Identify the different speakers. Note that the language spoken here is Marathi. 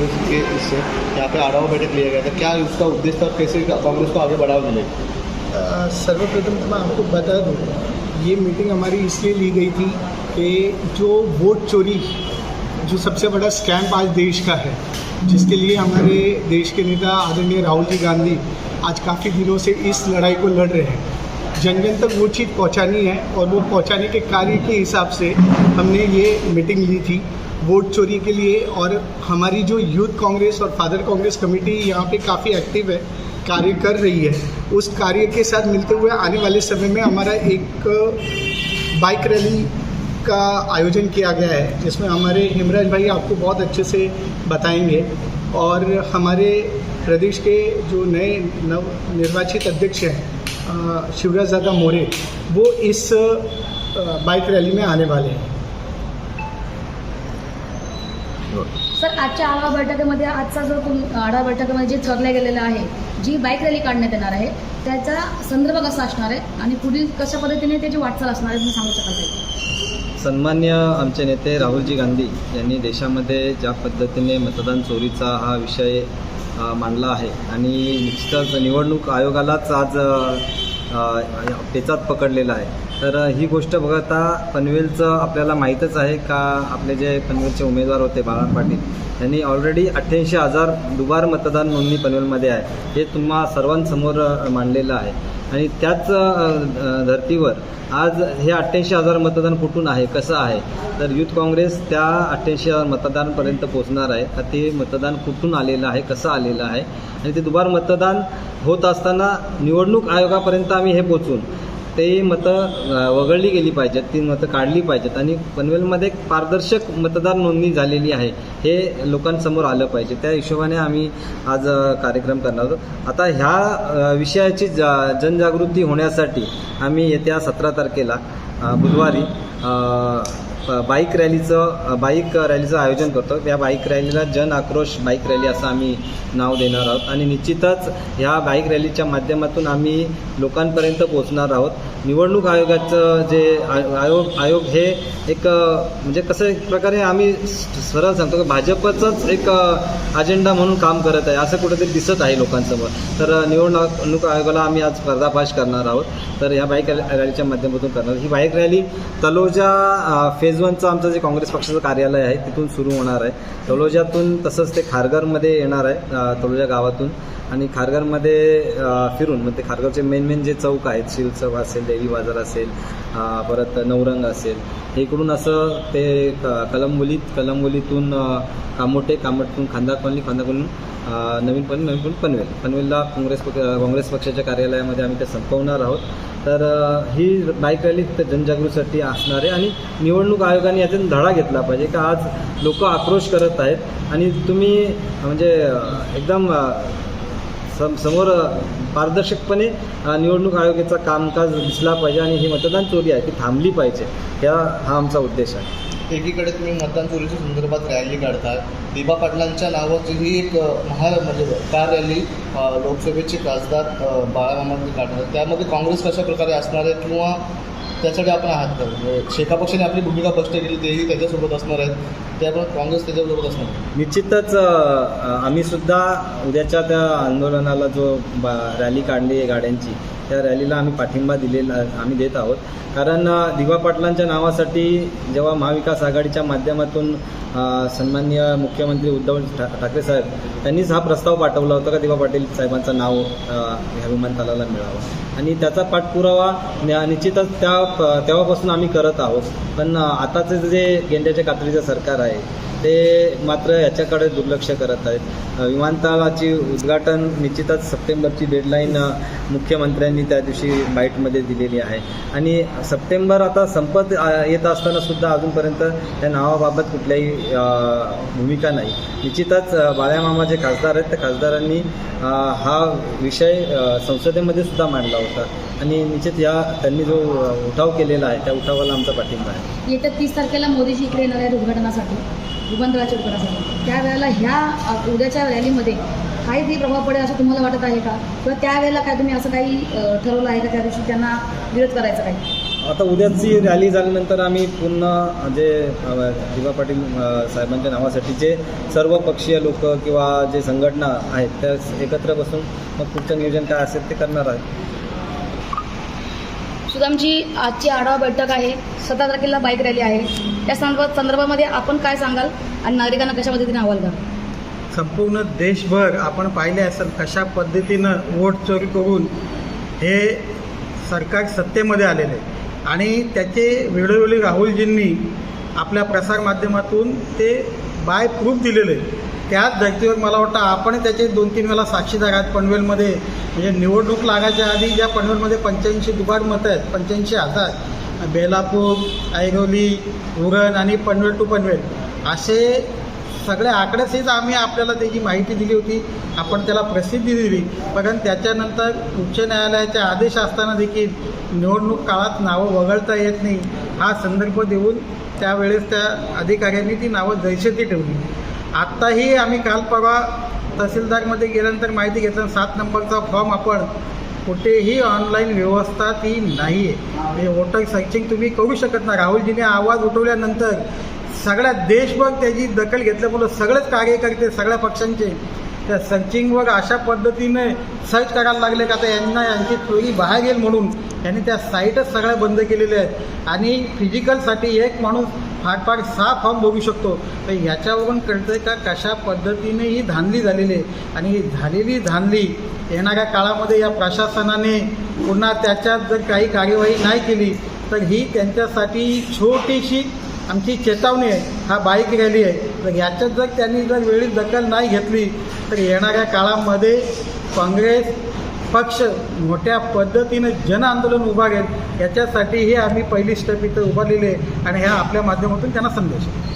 Speaker 1: कांग्रेस के इससे यहाँ पे आड़ावा बैठक लिया गया था। क्या उसका उद्देश्य था कैसे कांग्रेस को आगे बढ़ावा मिलेगा
Speaker 2: सर्वप्रथम तो मैं आपको बता दूँ, ये मीटिंग हमारी इसलिए ली गई थी कि जो वोट चोरी, जो सबसे बड़ा स्कैम आज देश का है, जिसके लिए हमारे देश के नेता आदरणीय राहुल जी गांधी आज काफ़ी दिनों से इस लड़ाई को लड़ रहे हैं। जन जन तक वो चीज़ पहुंचानी है और वो पहुँचाने के कार्य के हिसाब से हमने ये मीटिंग ली थी। वोट चोरी के लिए और हमारी जो यूथ कांग्रेस और फादर कांग्रेस कमेटी यहाँ पे काफ़ी एक्टिव है, कार्य कर रही है। उस कार्य के साथ मिलते हुए आने वाले समय में हमारा एक बाइक रैली का आयोजन किया गया है, जिसमें हमारे हिमराज भाई आपको बहुत अच्छे से बताएँगे। और हमारे प्रदेश के जो नए नव निर्वाचित अध्यक्ष हैं शिवराज दादा मोरे, वो इस बाइक रैली में आने वाले हैं।
Speaker 3: सर आजच्या आढावा बैठकीमध्ये आजचा जो तुम आढावा बैठकीमध्ये जे ठरलं गेलेलं आहे जी बाईक रॅली काढण्यात येणार आहे त्याचा संदर्भ कसा असणार आहे आणि पुढील कशा पद्धतीने त्याची वाटचाल असणार आहे तुम्ही सांगू शकाल
Speaker 4: सन्मान्य आमचे नेते राहुलजी गांधी यांनी देशामध्ये ज्या पद्धतीने मतदान चोरीचा हा विषय मांडला आहे आणि निश्चितच निवडणूक आयोगालाच आज पेचात पकडलेला आहे. तर ही गोष्ट बघता पनवेलचं आपल्याला माहीतच आहे का आपले जे पनवेलचे उमेदवार होते बाळा पाटील यांनी ऑलरेडी अठ्ठ्याऐंशी हजार दुबार मतदान नोंदणी पनवेलमध्ये आहे. हे तुम्हा सर्वांसमोर मांडलेलं आहे. आणि त्याच धर्तीवर आज हे अठ्ठ्याऐंशी हजार मतदान कुठून आहे कसं आहे? तर युथ काँग्रेस त्या अठ्ठ्याऐंशी हजार मतदानापर्यंत पोहोचणार आहे. का ते मतदान कुठून आलेलं आहे कसं आलेलं आहे? आणि ते दुबार मतदान होत असताना निवडणूक आयोगापर्यंत आम्ही हे पोचून ते मतं वगळली गेली पाहिजेत ती मतं काढली पाहिजेत आणि पनवेलमध्ये एक पारदर्शक मतदार नोंदणी झालेली आहे हे लोकांसमोर आलं पाहिजे. त्या हिशोबाने आम्ही आज कार्यक्रम करणार आहोत. आता ह्या विषयाची जा जनजागृती होण्यासाठी आम्ही येत्या सतरा तारखेला बुधवारी बाईक रॅलीचं बाईक रॅलीचं आयोजन करतो. या बाईक रॅलीला जन आक्रोश बाईक रॅली असं आम्ही नाव देणार आहोत. आणि निश्चितच ह्या बाईक रॅलीच्या माध्यमातून आम्ही लोकांपर्यंत पोहोचणार आहोत. निवडणूक आयोगाचं जे आय- आयोग आयोग हे एक म्हणजे कसं एक प्रकारे आम्ही सरळ सांगतो की भाजपचंच एक अजेंडा म्हणून काम करत आहे असं कुठेतरी दिसत आहे लोकांसमोर. तर निवडणूक आयोगाला आम्ही आज पर्दाफाश करणार आहोत. तर ह्या बाईक रॅ- रॅलीच्या माध्यमातून करणार ही बाईक रॅली तलोजा फे फेज आमचं जे काँग्रेस पक्षाचं कार्यालय आहे तिथून सुरू होणार आहे. तलोजातून तसंच ते खारघरमध्ये येणार आहे तळोजा तलोजा गावातून. आणि खारघरमध्ये फिरून मग ते खारघरचे मेन मेन जे चौक आहेत शिल चौक असेल देवी बाजार असेल परत नवरंग असेल हे इकडून असं ते क- कलंबोलीत कलंबोलीतून कामोटे कामोटतून खांदा कॉलनी खांदा कॉलनी नवीन पण नवीन पनवेल पनवेल. पनवेलला काँग्रेस पक्ष काँग्रेस पक्षाच्या कार्यालयामध्ये आम्ही ते संपवणार आहोत. तर ही बाईक रॅली फक्त जनजागृतीसाठी असणार आहे आणि निवडणूक आयोगाने यातून धडा घेतला पाहिजे का आज लोक आक्रोश करत आहेत. आणि तुम्ही म्हणजे एकदम सम समोर पारदर्शकपणे निवडणूक आयोगाचा कामकाज दिसला पाहिजे आणि ही मतदान चोरी आहे ती थांबली पाहिजे. या हा आमचा उद्देश आहे.
Speaker 1: एकीकडे तुम्ही मतदान चोरीच्या संदर्भात रॅली काढता दिबा पाटलांच्या नावाची ही एक महा म्हणजे कार रॅली लोकसभेचे खासदार अ, बाळामामांनी काढणार. त्यामध्ये काँग्रेस कशा प्रकारे असणार आहे किंवा त्यासाठी आपण आहात. तर म्हणजे शेका पक्षाने आपली भूमिका स्पष्ट केली तेही त्याच्यासोबत असणार आहेत. त्यामुळे काँग्रेस त्याच्यासोबत असणार
Speaker 4: निश्चितच आम्ही सुद्धा उद्याच्या त्या आंदोलनाला जो बा रॅली काढली आहे गाड्यांची त्या रॅलीला आम्ही पाठिंबा दिलेला आम्ही देत आहोत. कारण दिवा पाटलांच्या नावासाठी जेव्हा महाविकास आघाडीच्या माध्यमातून सन्माननीय मुख्यमंत्री उद्धव ठा ठाकरे साहेब त्यांनीच हा प्रस्ताव पाठवला होता का दिवा पाटील साहेबांचं नाव ह्या विमानतळाला मिळावं. आणि त्याचा पाठपुरावा निश्चितच त्या प- तेव्हापासून आम्ही करत आहोत. पण आताचं जे गेंड्याच्या कात्रीचं सरकार आहे ते मात्र याच्याकडे दुर्लक्ष करत आहेत. विमानतळाची उद्घाटन निश्चितच सप्टेंबरची डेडलाईन मुख्यमंत्र्यांनी त्या दिवशी बाईटमध्ये दिलेली आहे. आणि सप्टेंबर आता संपत येत असताना सुद्धा अजूनपर्यंत त्या नावाबाबत कुठल्याही भूमिका नाही. निश्चितच बाळ्यामामा जे खासदार आहेत त्या खासदारांनी हा विषय संसदेमध्ये सुद्धा मांडला होता. आणि निश्चित या त्यांनी जो उठाव केलेला आहे त्या उठावाला आमचा पाठिंबा आहे.
Speaker 3: येत्या तीस तारखेला मोदीजी इकडे येणार आहेत उद्घाटनासाठी विमानतळाच्या उद्घाटनासाठी. त्यावेळेला ह्या उद्याच्या रॅलीमध्ये काही काही प्रभाव पडेल असं तुम्हाला वाटत आहे का? किंवा त्यावेळेला काय तुम्ही असं काही ठरवलं आहे का त्या दिवशी त्यांना विरोध करायचा काही?
Speaker 4: आता उद्याची रॅली झाल्यानंतर आम्ही पुन्हा जे दिवा पाटील साहेबांच्या साहेबांच्या नावासाठीचे सर्व पक्षीय लोक किंवा जे संघटना आहेत त्या एकत्र बसून मग पुढचं नियोजन काय असेल ते करणार आहे
Speaker 3: आमची आजची आढावा बैठक आहे. सतरा तारखेला बाईक रॅली आहे. त्या संदर्भात संदर्भामध्ये आपण काय सांगाल आणि नागरिकांना कशा पद्धतीने अहवाल द्या
Speaker 2: संपूर्ण देशभर आपण पाहिले असेल कशा पद्धतीनं वोट चोरी करून हे सरकार सत्तेमध्ये आलेले आणि त्याचे वेळोवेळी राहुलजींनी आपल्या प्रसारमाध्यमातून ते बाय प्रूफ दिलेले त्याच धर्तीवर मला वाटतं आपण त्याचे दोन तीन वेळा साक्षीदार आहात पनवेलमध्ये. म्हणजे निवडणूक लागायच्या आधी ज्या पनवेलमध्ये पंच्याऐंशी दुबार मतं आहेत पंच्याऐंशी हातात बेलापूर ऐरोली उरण आणि पनवेल टू पनवेल असे सगळे आकडेसहित आम्ही आपल्याला त्याची माहिती दिली होती. आपण त्याला प्रसिद्धी दिली. पण त्याच्यानंतर उच्च न्यायालयाचे आदेश असताना देखील निवडणूक काळात नावं वगळता येत नाही. हा संदर्भ देऊन त्यावेळेस त्या अधिकाऱ्यांनी ती नावं जैसे ठेवली. आत्ताही आम्ही काल परवा तहसीलदारमध्ये गेल्यानंतर माहिती घेतलं. सात नंबरचा फॉर्म आपण कुठेही ऑनलाईन व्यवस्था ती नाही आहे म्हणजे वोटर सर्चिंग तुम्ही करू शकत नाही. राहुलजीने आवाज उठवल्यानंतर सगळ्या देशभर त्याची दखल घेतल्यामुळं सगळेच कार्यकर्ते सगळ्या पक्षांचे त्या सर्चिंगवर अशा पद्धतीने सर्च करायला लागले का आता यांना यांची चोरी बाहेर येईल म्हणून. यांनी त्या साईटच सगळ्या बंद केलेल्या आहेत. आणि फिजिकलसाठी एक माणूस फाटफाट सहा फॉर्म बघू शकतो. तर याच्यावरून कळतं का कशा पद्धतीने ही धांदली झालेली आहे? आणि ही झालेली धांदली येणाऱ्या काळामध्ये या प्रशासनाने पुन्हा त्याच्यात जर काही कार्यवाही नाही केली तर ही त्यांच्यासाठी छोटीशी आमची चेतावणी आहे. हा बाईक रॅली आहे. तर याच्यात जर त्यांनी जर वेळी दखल नाही घेतली तर येणाऱ्या काळामध्ये काँग्रेस पक्ष मोठ्या पद्धतीनं जन आंदोलन उभारेल याच्यासाठीही आम्ही पहिली स्टेप इथं उभारलेली आहे आणि ह्या आपल्या माध्यमातून त्यांना संदेश आहे.